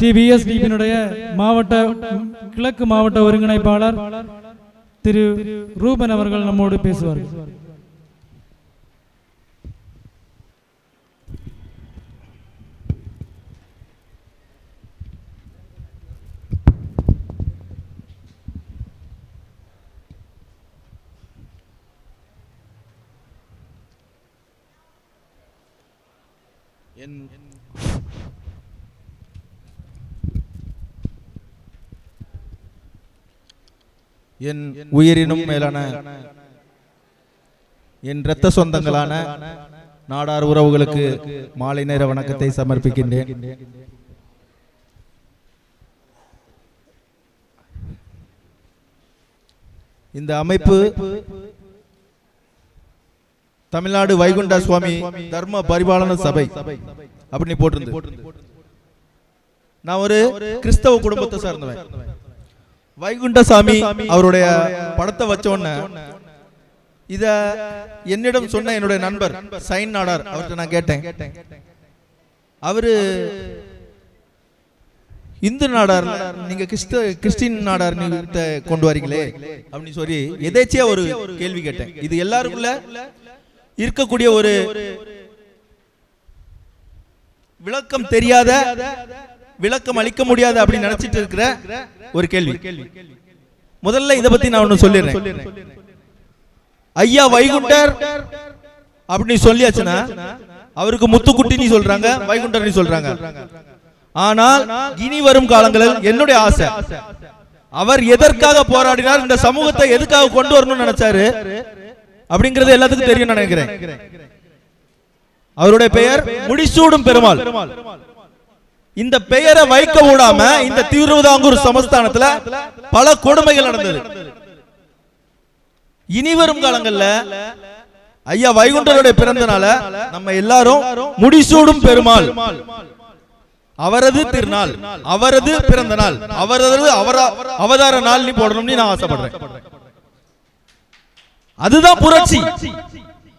TVS டிவியினுடைய மாவட்ட கிழக்கு மாவட்ட ஒருங்கிணைப்பாளர் திரு ரூபன் அவர்கள் நம்மோடு பேசுவார். என் என் உயிரினும் மேலான என் இரத்த சொந்தங்களான நாடார் உறவுகளுக்கு மாலை நேர வணக்கத்தை சமர்ப்பிக்கின்றேன். இந்த அமைப்பு தமிழ்நாடு வைகுண்ட சுவாமி தர்ம பரிபாலன சபை அப்படின்னு போட்டிருந்து நான் ஒரு கிறிஸ்தவ குடும்பத்தை சார்ந்தவன். வைகுண்டசாமி அவருடைய படத்தை வச்ச உடனே இத என்னிடம் சொன்ன என்னுடைய நண்பர் சைன் நாடார் அவர்கிட்ட நான் கேட்டேன். அவரு இந்து நாடார் நீங்க கிறிஸ்த கிறிஸ்டின் நாடார் நீங்க கொண்டு வரீங்களே அப்படின்னு சொல்லி எதேச்சியா ஒரு கேள்வி கேட்டேன். இது எல்லாருக்குள்ள இருக்கக்கூடிய ஒரு விளக்கம் தெரியாத விளக்கம் அளிக்க முடியாது அப்படின்னு நினைச்சிட்டு இருக்கிற ஒரு கேள்வி. முதல்ல இத பத்தி நான் ஒண்ணு சொல்லிடுறேன். ஐயா வைகுண்டர் அப்படின்னு சொல்லியாச்சுன்னா அவருக்கு முத்துக்குட்டின்னு சொல்றாங்க வைகுண்டர் சொல்றாங்க. ஆனால் இனி வரும் காலங்களில் என்னுடைய ஆசை அவர் எதற்காக போராடினார் இந்த சமூகத்தை எதுக்காக கொண்டு வரணும்னு நினைச்சாரு அப்படிங்கறது எல்லாத்துக்கும் தெரியும் நினைக்கிறேன். அவருடைய பெயர் முடிசூடும் பெருமாள். இந்த பெயரை வைக்க விடாம இந்த திருவிதாங்கூர் சமஸ்தானத்துல பல கொடுமைகள் நடந்தது. இனி வரும் காலங்கள்ல ஐயா வைகுண்டருடைய பிறந்தனால நம்ம எல்லாரும் முடிசூடும் பெருமாள். அவரது திருநாள் அவரது பிறந்த நாள் அவரது அவதார நாள் நீ போடணும்னு நான் ஆசைப்படுறேன். அதுதான் புரட்சி.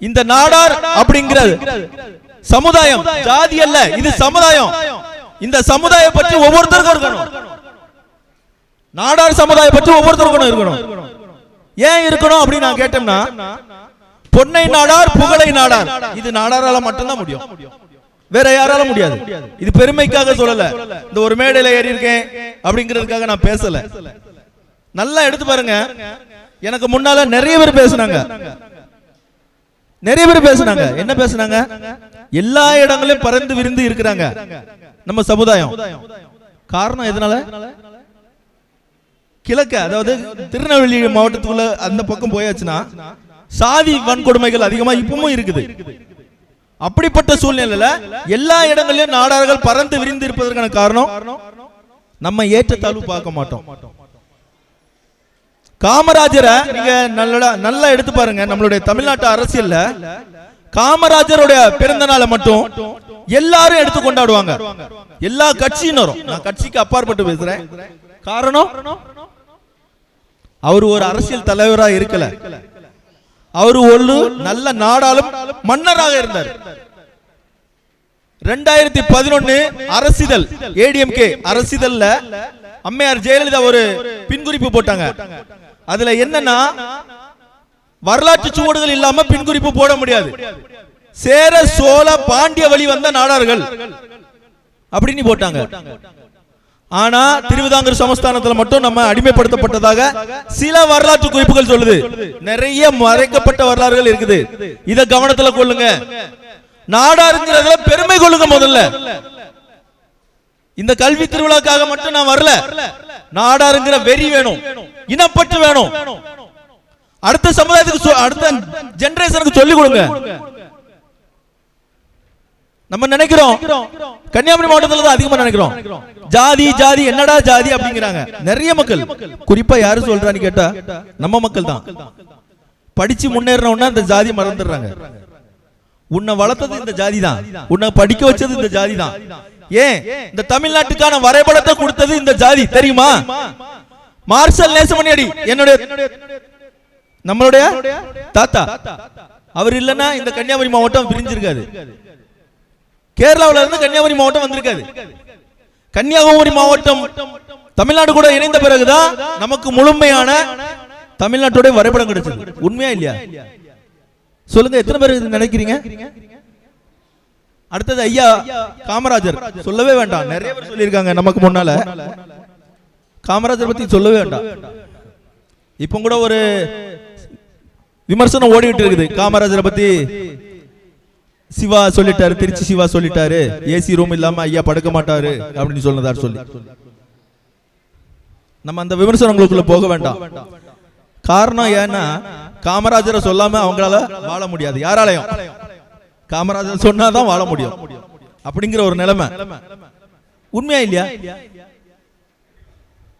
இந்த நாடார் அப்படிங்கிற சமுதாயம் ஜாதி அல்ல இது சமுதாயம். இந்த சமுதாயம் பற்றி ஒவ்வொருத்தருக்கும் இருக்கணும். நாடார் சமுதாயம் பற்றி ஒவ்வொருத்தருக்கும் இருக்கணும். ஏன் இருக்கணும் அப்படின்னு நான் கேட்டோம்னா பொன்னை நாடார் புகழை நாடார். இது நாடாரால மட்டும்தான் முடியும். வேற யாரால முடியாது. இது பெருமைக்காக சொல்லல. இந்த ஒரு மேடையில ஏறி இருக்கேன் அப்படிங்கிறதுக்காக நான் பேசல. நல்லா எடுத்து பாருங்க. எனக்கு முன்னால நிறைய பேர் பேசுனாங்க. நிறைய பேர் பேசுனாங்க. என்ன பேசுனாங்க? எல்லா இடங்களிலும் பறந்து விரிந்து இருக்கிறாங்க. நம்ம சமுதாயம். காரணம் எதனால? கிழக்க அதாவது திருநெல்வேலி மாவட்டத்துக்குள்ள அந்த பக்கம் போயாச்சுன்னா சாதி வன்கொடுமைகள் அதிகமா இப்பவும் இருக்குது. அப்படிப்பட்ட சூழ்நிலையில எல்லா இடங்களிலும் நாடார்கள் பறந்து விரிந்து இருப்பதற்கான காரணம் நம்ம ஏற்றத்தாழ்வு பார்க்க மாட்டோம். காமராஜரை நீங்க நல்ல நல்லா எடுத்து பாருங்க நம்மளுடைய தமிழ்நாட்டு அரசியல்ல காமராஜருடைய பிறந்த நாளை மட்டும் எல்லாரும் எடுத்து கொண்டாடுவாங்க எல்லா கட்சியினரும். நான் கட்சிக்கு அப்பாற்பட்டு பேசுறேன். காரணம்? அவர் ஒரு அரசியல் தலைவரா இருக்கல. அவர் ஒரு நல்ல நாடாளும் மன்னராக இருந்தார். ரெண்டாயிரத்தி பதினொன்னு அரசிதழ் ஏடிஎம்கே அரசிதழ்ல அம்மையார் ஜெயலலிதா ஒரு பின்குறிப்பு போட்டாங்க. அதுல என்னன்னா வரலாற்று சுவடுகள் இல்லாம பின்குறிப்பு போட முடியாது. சேர சோழ பாண்டிய வழி வந்த நாடார்கள். அப்படின்னு போட்டாங்க. ஆனா திருவிதாங்கூர் சமஸ்தானத்துல மட்டும் நம்ம அடிமைப்படுத்தப்பட்டதாக சில வரலாற்று குறிப்புகள் சொல்லுது. நிறைய மறைக்கப்பட்ட வரலாறுகள் இருக்குது. இத கவனத்துல கொள்ளுங்க. நாடாருங்கிறதுல பெருமை கொள்ளுங்க முதல்ல. இந்த கல்வி திருவிழாக்காக மட்டும் நான் வரல. நாடாருங்கிற வெறி வேணும். இனப்பற்று வேணும். அடுத்த சமுதாயத்துக்கு அடுத்த ஜெனரேஷனுக்கு சொல்லிக் கொடுங்க நம்ம நினைக்கிறோம் கன்னியாகுமரி மாவட்டத்துல தான் அதிகமா நினைக்கிறோம். ஜாதி ஜாதி என்னடா ஜாதி அப்படிங்கிறாங்க. நிறைய மக்கள். குறிப்பா யாரு சொல்றான்னு கேட்டா நம்ம மக்கள் தான். படிச்சு முன்னேறினவுடனே இந்த ஜாதி மறந்துடுறாங்க. உன்னை வளர்த்தது இந்த ஜாதி தான். உன்னை படிக்க வச்சது இந்த ஜாதி தான். ஏன்? இந்த தமிழ்நாட்டுக்கான வரைபடத்தை கொடுத்தது இந்த ஜாதி. தெரியுமா? மார்ஷல் நேசமணியடி என்னுடைய நம்மளுடைய தாத்தா. அவர் இல்லைன்னா இந்த கன்னியாகுமரி மாவட்டம் பிரிஞ்சிருக்காது கேரளாவுல இருந்து கன்னியாகுமரி மாவட்டம் வந்திருக்காது. கன்னியாகுமரி மாவட்டம் தமிழ்நாடு கூட இணைந்த பிறகுதான் நமக்கு முழுமையான தமிழ்நாட்டுடைய வரைபடம் கிடைச்சது. உண்மையா இல்லையா? சொல்லுங்க எத்தனை பேர் இது நினைக்கிறீங்க? அடுத்தது ஐயா காமராஜர். சொல்லவே வேண்டாம். நிறைய பேர் சொல்லியிருக்காங்க நமக்கு முன்னால. காமராஜர் பத்தி சொல்லவே வேண்டாம். இப்போ கூட ஒரு விமர்சனம் ஓடிட்டு இருக்குது. காமராஜரை பத்தி சிவா சொல்லிட்டாரு. திருச்சி சிவா சொல்லிட்டாரு. ஏசி ரூம் இல்லாம ஐயா படுக்க மாட்டாரு அப்படின்னு சொன்னதார் சொல்லி. நம்ம அந்த விமர்சனங்களுக்குள்ள போக வேண்டாம். காரணம் ஏன்னா காமராஜரை சொல்லாம அவங்களால வாழ முடியாது. யாராலையும். காமராஜர் சொன்னாதான் வாழ முடியும். அப்படிங்கிற ஒரு நிலைமை. உண்மையா இல்லையா?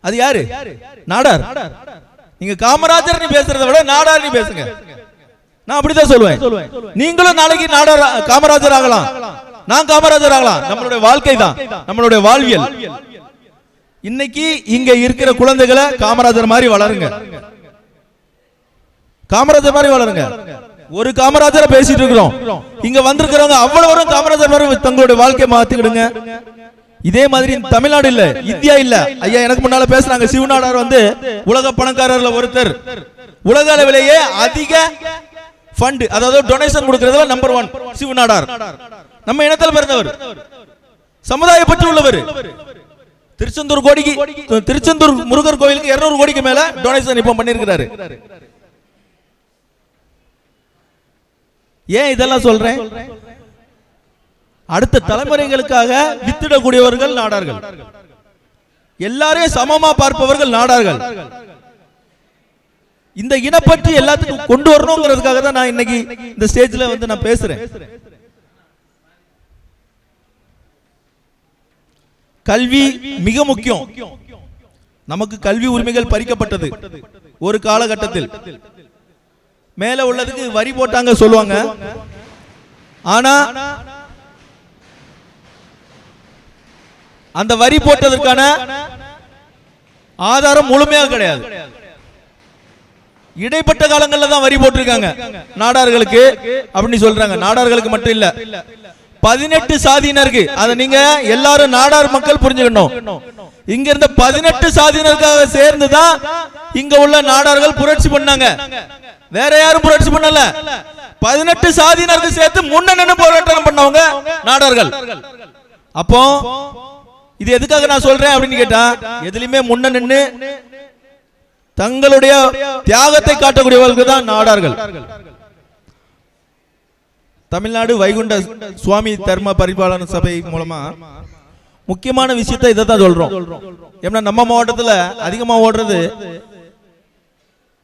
அது யாரு? நாடார். நீங்க காமராஜர் நீ பேசுறதை விட நாடார் நீ பேசுங்க. நான் அப்படிதான் சொல்லுவேன் நீங்களும் நாளைக்கு நாடார் காமராஜர் ஆகலாம். நான் காமராஜர் ஆகலாம். நம்மளுடைய வாழ்க்கை தான். நம்மளுடைய வாழ்வியல். இன்னைக்கு இங்க இருக்கிற குழந்தைகளை காமராஜர் மாதிரி வளருங்க. காமராஜர் மாதிரி வளருங்க. ஒரு காமராஜரை பேசிட்டு இருக்கிறோம். இங்க வந்திருக்கிறவங்க அவ்வளவு காமராஜர் மாதிரி தங்களுடைய வாழ்க்கையை மாத்திக்கிடுங்க. இதே மாதிரி தமிழ்நாடு இல்ல இந்தியா இல்ல. ஐயா எனக்கு முன்னால பேசுறாங்க சிவநாடார் வந்து உலக பணக்காரர்ல ஒருத்தர். உலக அளவிலேயே அதிக ஃபண்ட் அதாவது டொனேஷன் கொடுக்கறதுல நம்பர் ஒன் சிவநாடார். நம்ம இனத்தில் பிறந்தவர். சமுதாய பற்றி உள்ளவர். திருச்செந்தூர் கோடிக்கு திருச்செந்தூர் முருகர் கோயிலுக்கு 200 கோடிக்கு மேல டொனேஷன் இப்ப பண்ணிருக்கிறாரு. ஏன் இதெல்லாம் சொல்றேன்? அடுத்த தலைமுறைகளுக்காக வித்திடக்கூடியவர்கள் நாடார்கள். எல்லாரையும் சமமா பார்ப்பவர்கள் நாடார்கள். இந்த இனப்பற்றி எல்லாத்துக்கும் கொண்டு வரணுங்கிறதுக்காக தான் நான் இன்னைக்கு இந்த ஸ்டேஜ்ல வந்து நான் பேசுறேன். கல்வி மிக முக்கியம். நமக்கு கல்வி உரிமைகள் பறிக்கப்பட்டது. ஒரு காலகட்டத்தில். மேல உள்ளதுக்கு வரி போட்டாங்க சொல்லுவாங்க. ஆனா அந்த வரி போட்டதற்கான ஆதாரம் முழுமையாக கிடையாது. இடைப்பட்ட காலங்களில் தான் வரி போட்டிருக்காங்க. நாடார்களுக்கு அப்படின்னு சொல்றாங்க. நாடார்களுக்கு மட்டும் இல்ல. பதினெட்டு சாதியினருக்கு. அதை நீங்க எல்லாரும் நாடார் மக்கள் புரிஞ்சுக்கணும். இங்க இருந்த பதினெட்டு சாதியினருக்காக சேர்ந்து தான் இங்க உள்ள நாடார்கள் புரட்சி பண்ணாங்க. வேற யாரும் புரட்சி பண்ணல. பதினெட்டு சாதியினருக்கு சேர்த்து முன்ன நின்று போராட்டம் பண்ணவங்க நாடார்கள். அப்போ இது எதுக்காக நான் சொல்றேன் அப்படின்னு கேட்டா எதுலயுமே முன்ன நின்று தங்களுடைய தியாகத்தை காட்டக்கூடியவர்களுக்கு தான் நாடார்கள். தமிழ்நாடு வைகுண்ட சுவாமி தர்ம பரிபாலன சபை மூலமா முக்கியமான விஷயத்தை இதை தான் சொல்றோம். ஏன்னா நம்ம மாவட்டத்தில் அதிகமா ஓடுறது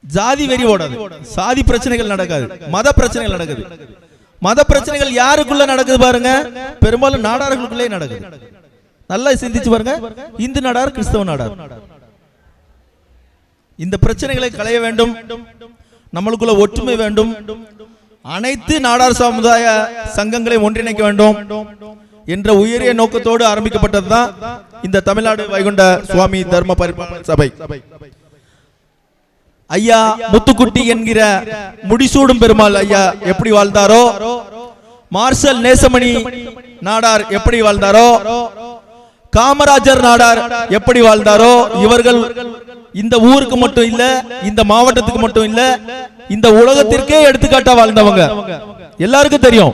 ஜாதி வெறி ஓடாது. சாதி பிரச்சனைகள் நடக்காது. மத பிரச்சனைகள் நடக்குது. மத பிரச்சனைகள் யாருக்குள்ள நடக்குது பாருங்க? பெரும்பாலும் நாடார்களுக்குள்ளே நடக்குது. நல்லா சிந்திச்சு பாருங்க. இந்து நாடார் கிறிஸ்தவ நாடார். இந்த பிரச்சனைகளை களைய வேண்டும். நம்மளுக்குள்ள ஒற்றுமை வேண்டும். அனைத்து நாடார் சமுதாய சங்கங்களை ஒன்றிணைக்க வேண்டும் என்ற உயரிய நோக்கத்தோடு ஆரம்பிக்கப்பட்டதுதான் இந்த தமிழ்நாடு வைகுண்ட சுவாமி தர்ம பரிபாலன சபை. ஐயா முத்துக்குட்டி என்கிற முடிசூடும் பெருமாள் ஐயா எப்படி வாழ்ந்தாரோ? மார்ஷல் நேசமணி நாடார் எப்படி வாழ்ந்தாரோ? காமராஜர் நாடார் எப்படி வாழ்ந்தாரோ இவர்கள் இந்த ஊருக்கு மட்டும் இல்ல இந்த மாவட்டத்துக்கு மட்டும் இல்ல இந்த உலகத்திற்கே எடுத்துக்காட்டா வாழ்ந்தவங்க. எல்லாருக்கும் தெரியும்.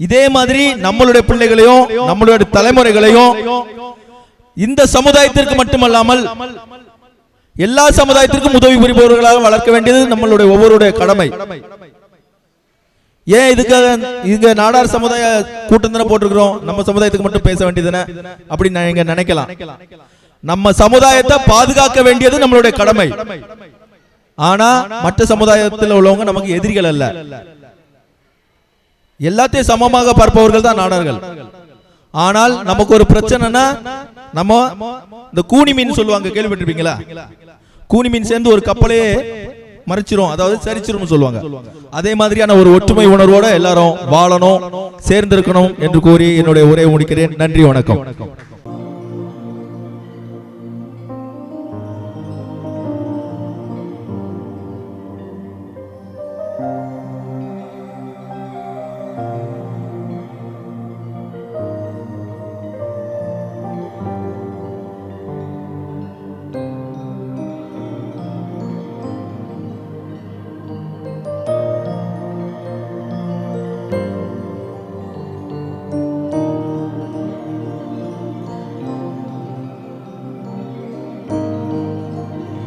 இதே மாதிரி நம்மளுடைய பிள்ளைகளையும் நம்மளுடைய தலைமுறைகளையும் இந்த சமுதாயத்திற்கு மட்டுமல்லாமல் எல்லா சமுதாயத்திற்கும் உதவி புரிபவர்களாக வளர்க்க வேண்டியது நம்மளுடைய ஒவ்வொருடைய கடமை. ஏன் இதுக்காக இங்க நாடார் சமுதாய கூட்டம் தானே போட்டிருக்கிறோம்? நம்ம சமுதாயத்துக்கு மட்டும் பேச வேண்டியதுன்னு அப்படின்னு நீங்க நினைக்கலாம். நம்ம சமுதாயத்தை பாதுகாக்க வேண்டியது நம்மளுடைய கடமை. ஆனா மற்ற சமுதாயத்தில் உள்ளவங்க நமக்கு எதிரிகள் அல்ல. எல்லாத்தையும் சமமாக பார்ப்பவர்கள் தான் நாடார்கள். ஆனால் நமக்கு ஒரு பிரச்சனைனா நம்ம இந்த கூனி மீன் சொல்லுவாங்க கேள்விப்பட்டிருப்பீங்களா? கூனி மீன் சேர்ந்து ஒரு கப்பலே மறைச்சிரும். அதாவது சரிச்சிரும் சொல்லுவாங்க. அதே மாதிரியான ஒரு ஒற்றுமை உணர்வோட எல்லாரும் வாழணும் சேர்ந்திருக்கணும் என்று கூறி என்னுடைய உரையை முடிக்கிறேன். நன்றி வணக்கம்.